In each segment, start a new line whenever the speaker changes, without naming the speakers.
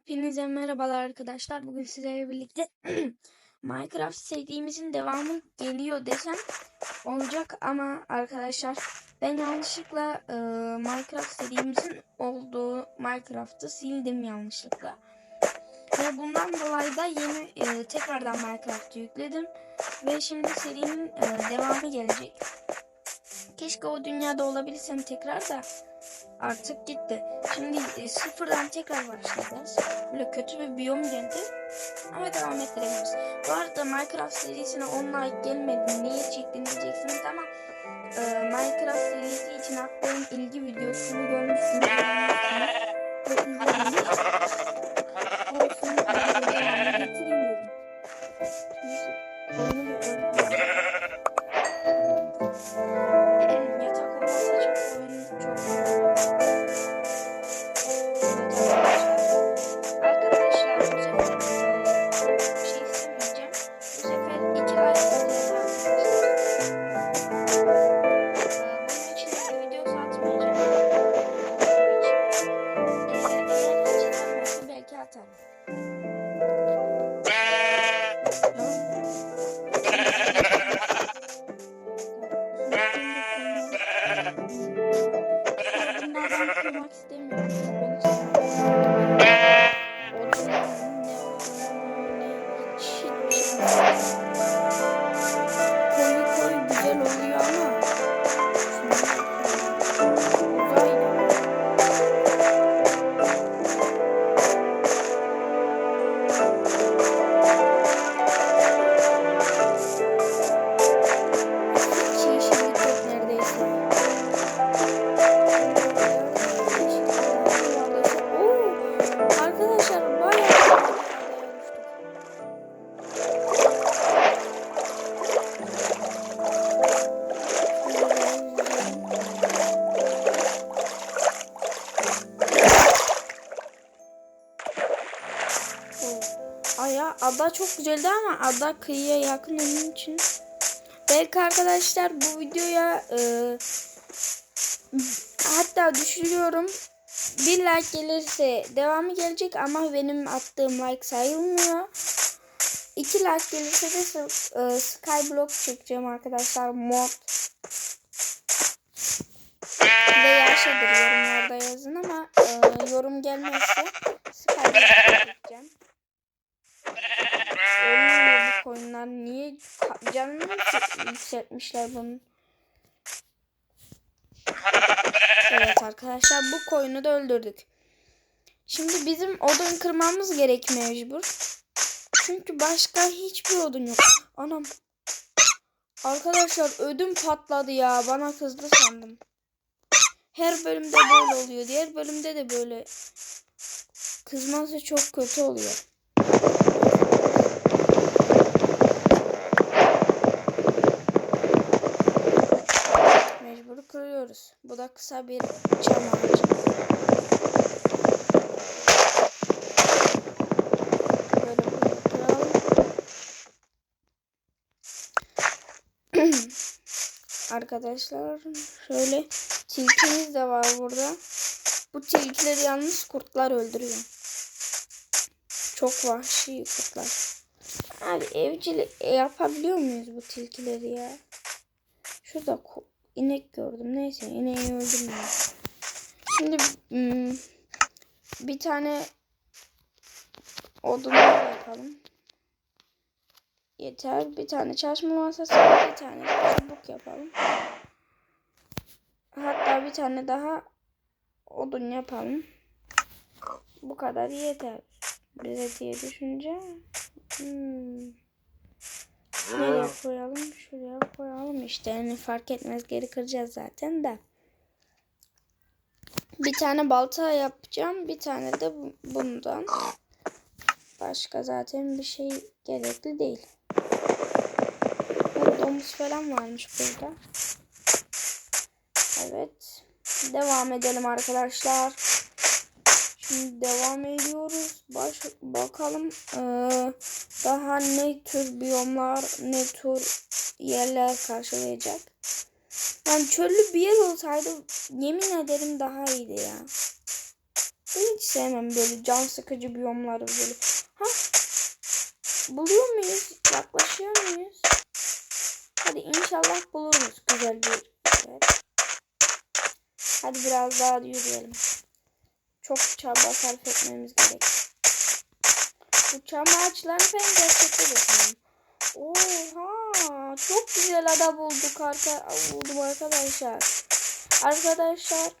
Hepinize merhabalar arkadaşlar. Bugün sizlerle birlikte Minecraft serimizin devamı geliyor desem olacak ama arkadaşlar ben yanlışlıkla e, Minecraft serimizin olduğu Minecraft'ı sildim yanlışlıkla. Ve bundan dolayı da yeni e, tekrardan Minecraft'ı yükledim ve şimdi serinin e, devamı gelecek. Keşke o dünyada olabilsem tekrar da artık gitti. Şimdi e, sıfırdan tekrar başlayacağız. Böyle kötü bir biyom geldi. Ama devam ettirebiliriz. Bu arada Minecraft serisine 10 like gelmedi. Niye çektin diyeceksiniz ama e, Minecraft serisi için attığım ilgi videosunu görmüşsünüz. Aya ada çok güzeldi ama ada kıyıya yakın onun için belki arkadaşlar bu videoya e, hatta düşünüyorum bir like gelirse devamı gelecek ama benim attığım like sayılmıyor. İki like gelirse de e, Skyblock çekeceğim arkadaşlar mod. Ve yaşadır yorumlarda yazın ama e, yorum gelmezse Skyblock çekeceğim. Ölmüyor bu koyunlar. Niye canını yükseltmişler bunun? Evet arkadaşlar bu koyunu da öldürdük. Şimdi bizim odun kırmamız gerek mecbur. Çünkü başka hiçbir odun yok. Anam. Arkadaşlar ödüm patladı ya. Bana kızdı sandım. Her bölümde böyle oluyor. Diğer bölümde de böyle. Kızması çok kötü oluyor. Kırıyoruz. Bu da kısa bir çam ağacı. Arkadaşlar şöyle tilkimiz de var burada. Bu tilkileri yalnız kurtlar öldürüyor. Çok vahşi kurtlar. Abi evcil yapabiliyor muyuz bu tilkileri ya? Şurada inek gördüm. Neyse ineği öldürmeyelim. Şimdi hmm, bir tane odun yapalım. Yeter. Bir tane çalışma masası, bir tane çubuk yapalım. Hatta bir tane daha odun yapalım. Bu kadar yeter. Bize diye düşüneceğim. Hmm. Nereye koyalım? Şuraya koyalım işte. Yani fark etmez. Geri kıracağız zaten de. Bir tane balta yapacağım. Bir tane de bu- bundan. Başka zaten bir şey gerekli değil. Domuz falan varmış burada. Evet. Devam edelim arkadaşlar. Şimdi devam ediyoruz. Baş, bakalım eee, daha ne tür biyomlar, ne tür yerler karşılayacak. Yani çöllü bir yer olsaydı yemin ederim daha iyiydi ya. Ben hiç sevmem böyle can sıkıcı biyomları böyle. Ha? Buluyor muyuz? Yaklaşıyor muyuz? Hadi inşallah buluruz güzel bir yer. Hadi biraz daha yürüyelim. Çok çaba sarf etmemiz gerek. Bu çam ağaçlarını ben gerçekte düşünüyorum. Oha çok güzel ada bulduk arka buldum arkadaşlar. Arkadaşlar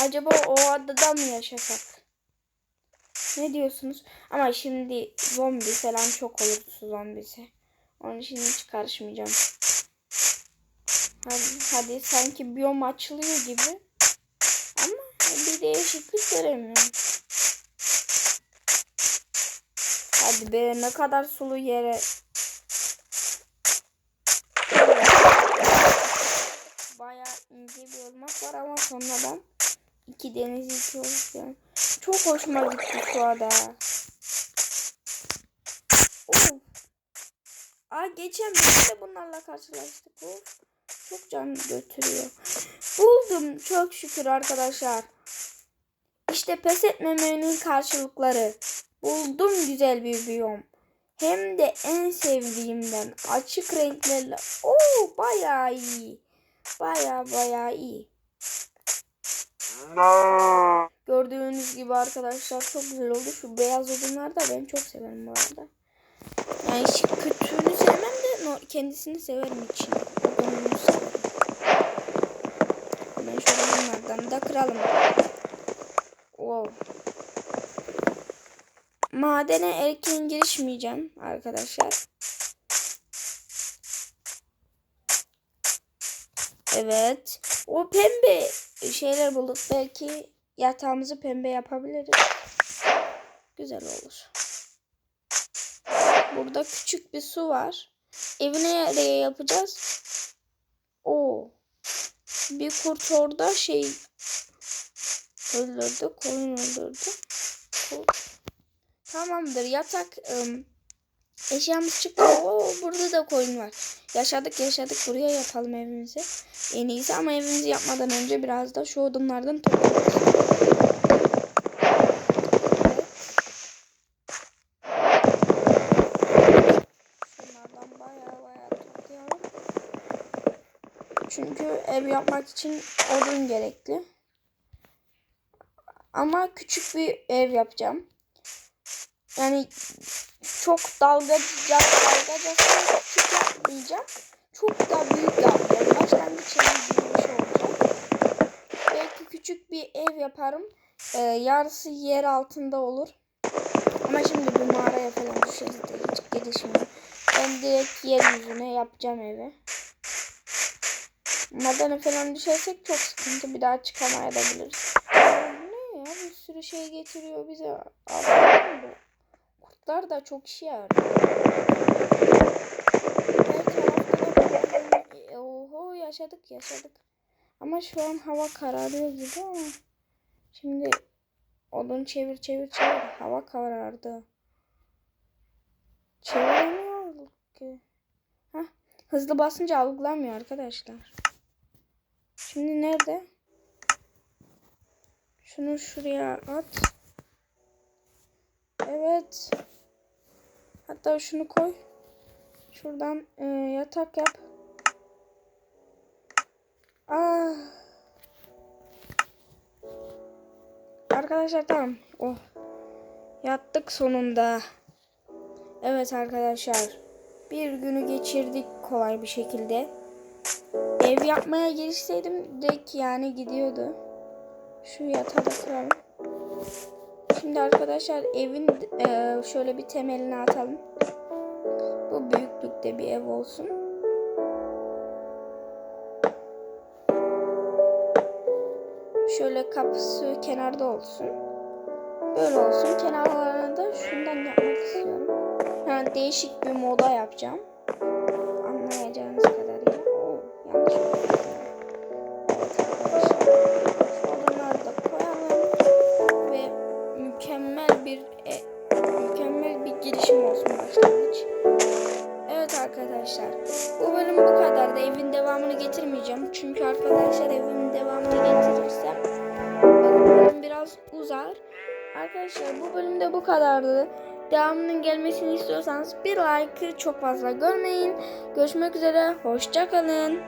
acaba o adada mı yaşasak? Ne diyorsunuz? Ama şimdi zombi falan çok olur zombisi. Onun için hiç karışmayacağım. Hadi, hadi sanki biyom açılıyor gibi. Ama bir değişiklik göremiyorum. Hadi be ne kadar sulu yere. Baya ince bir ırmak var ama sonradan iki deniz iki oluşuyor. Çok hoşuma gitti şu ada. Oh. Aa geçen de bunlarla karşılaştık. Of. Çok can götürüyor. Buldum çok şükür arkadaşlar. İşte pes etmemenin karşılıkları. Buldum güzel bir biyom. Hem de en sevdiğimden açık renklerle. Oo bayağı iyi. Bayağı bayağı iyi. Gördüğünüz gibi arkadaşlar çok güzel oldu. Şu beyaz odunlar da ben çok severim bu arada. Yani hiç kötüünü sevmem de no- kendisini severim için. Odununu severim. Ben şöyle bunlardan da kıralım. Wow. Madene erken girişmeyeceğim arkadaşlar. Evet. O pembe şeyler bulduk. Belki yatağımızı pembe yapabiliriz. Güzel olur. Burada küçük bir su var. Evine nereye yapacağız? Oo. Bir kurt orada şey öldürdü. Koyun öldürdü. Kurt. Tamamdır. Yatak ım, eşyamız çıktı. Oo, burada da koyun var. Yaşadık yaşadık. Buraya yapalım evimizi. En iyisi ama evimizi yapmadan önce biraz da şu odunlardan toplayalım. Çünkü ev yapmak için odun gerekli. Ama küçük bir ev yapacağım. Yani çok dalgaca dalgacasına küçük yapmayacağım. Çok da büyük yapacağım. Başlangıç evi gibi bir şey olacak. Belki küçük bir ev yaparım. Ee, yarısı yer altında olur. Ama şimdi bir mağaraya falan düşeriz de hiç girişmiyorum. Ben direkt yeryüzüne yapacağım evi. Madene falan düşersek çok sıkıntı. Bir daha çıkamayabiliriz. Bir sürü şey getiriyor bize. Aferin bu. Kurtlar da çok işe yarıyor. Oho yaşadık yaşadık. Ama şu an hava kararıyor gibi ama. Şimdi odun çevir çevir çevir. Hava karardı. Çeviremiyoruz ki. Hah, hızlı basınca algılamıyor arkadaşlar. Şimdi nerede? Şunu şuraya at. Evet. Hatta şunu koy. Şuradan e, yatak yap. Ah. Arkadaşlar tamam. Oh. Yattık sonunda. Evet arkadaşlar. Bir günü geçirdik kolay bir şekilde. Ev yapmaya girişseydim direkt yani gidiyordu. Şu yatağı da kıralım. Şimdi arkadaşlar evin e, şöyle bir temelini atalım. Bu büyüklükte bir ev olsun. Şöyle kapısı kenarda olsun. Böyle olsun. Kenarlarına da şundan yapmak istiyorum. Yani değişik bir moda yapacağım. Bu bölüm bu kadar da evin devamını getirmeyeceğim. Çünkü arkadaşlar evin devamını getirirsem bu bölüm Arkadaşlar bu bölümde bu kadardı. Devamının gelmesini istiyorsanız bir like'ı çok fazla görmeyin. Görüşmek üzere. Hoşça kalın.